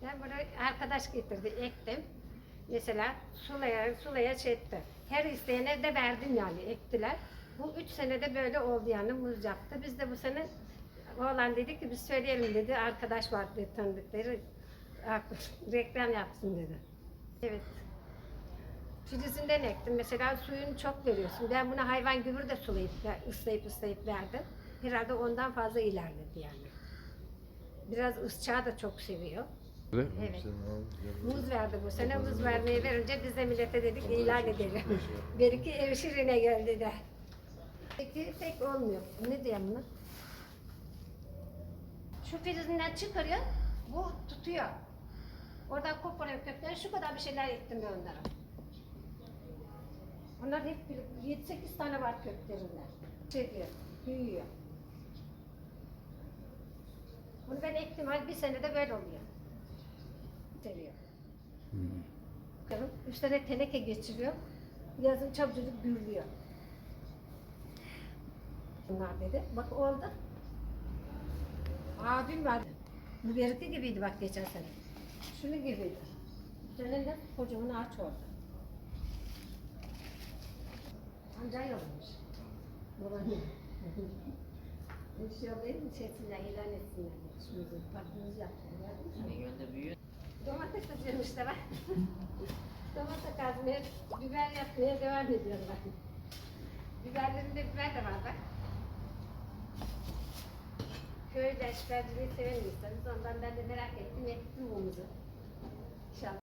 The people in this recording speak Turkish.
sene buraya arkadaş getirdi, ektim. Mesela sulaya, sulaya şey etti. Her isteyene de verdim yani, ektiler. Bu üç senede böyle oldu yani muz yaptı. Biz de bu sene oğlan dedi ki biz söyleyelim dedi. Arkadaş var dedi tanıdıkları. Reklam yapsın dedi. Evet. Filizinden ektim. Mesela suyunu çok veriyorsun. Ben buna hayvan gübür de sulayıp, ıslayıp ıslayıp verdim. Herhalde ondan fazla ilerledi yani. Biraz ısçağı da çok seviyor. Evet. Muz verdi bu sene. Muz vermeyi verince biz de millete dedik ilan edelim. Belki ev şirine geldi de. Peki pek olmuyor. Ne diyeyim bunu? Şu filizinden çıkarıyor, bu tutuyor. Oradan koparıyor kökleri, şu kadar bir şeyler ektim ben onlara. Onlar hep 7-8 tane var köklerinde. Şey diyor, büyüyor. Bunu ben ektim, hadi bir senede böyle oluyor. Bitiriyor. Bakalım, üstüne teneke geçiriyor. Yazın çabucak gürlüyor. Bunlar dedi. Bak oldu. Abim vardı. Bu beriki gibiydi bak geçen sene. Şunu gibiydi. Bu sene de kocaman ağaç oldu. Amca yollamış. Babaanne. İnşallah şey etsinler, ilan etsinler. Şimdi partimiz yaptılar. İnegöl'de büyüyor. Domates de var. Domates kazmaya, biber yapmaya devam ediyorlar. Biberlerinde biber de var bak. Köyde şiferciliği seven. Ondan ben de merak ettim, ettim umuzu.